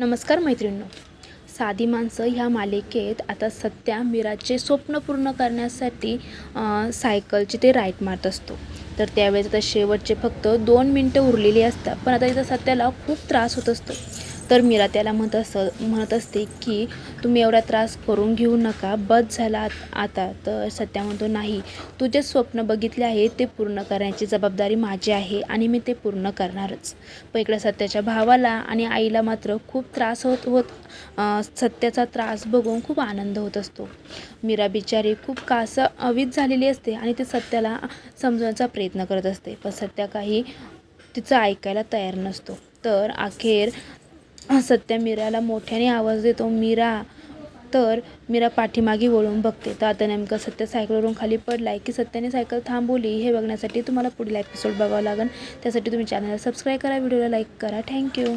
नमस्कार मैत्रिणींनो. साधी माणसं ह्या मालिकेत आता सत्या मीराचे स्वप्न पूर्ण करण्यासाठी सायकलची ते राईट मारत असतो. तर त्यावेळेस आता शेवटचे फक्त दोन मिनटं उरलेली असतात. पण आता इथं सत्याला खूप त्रास होत असतो. तर मीरा त्याला म्हणत अस म्हणत असते की तुम्ही एवढा त्रास करून घेऊ नका. बस झाला आत- आता. तर सत्या म्हणतो नाही. तू जे स्वप्न बघितले आहे ते पूर्ण करण्याची जबाबदारी माझी आहे आणि मी ते पूर्ण करणारच. पण इकडे सत्याच्या भावाला आणि आईला मात्र खूप त्रास होत होत सत्याचा त्रास बघून खूप आनंद होत असतो. मीरा बिचारी खूप कास अवीत झालेली असते आणि ते सत्याला समजवण्याचा प्रयत्न करत असते. पण सत्या काही तिचं ऐकायला तयार नसतो. तर अखेर सत्या मीराला मोठ्याने आवाज देतो मीरा तर मीरा पाठीमागे वळून बघते. तर आता नेमकं सत्य सायकलवरून खाली पडलाय की सत्याने सायकल थांबवली हे बघण्यासाठी तुम्हाला पुढील एपिसोड बघावं लागेल. त्यासाठी तुम्ही चॅनलला सबस्क्राईब करा व्हिडिओला लाईक करा. थँक्यू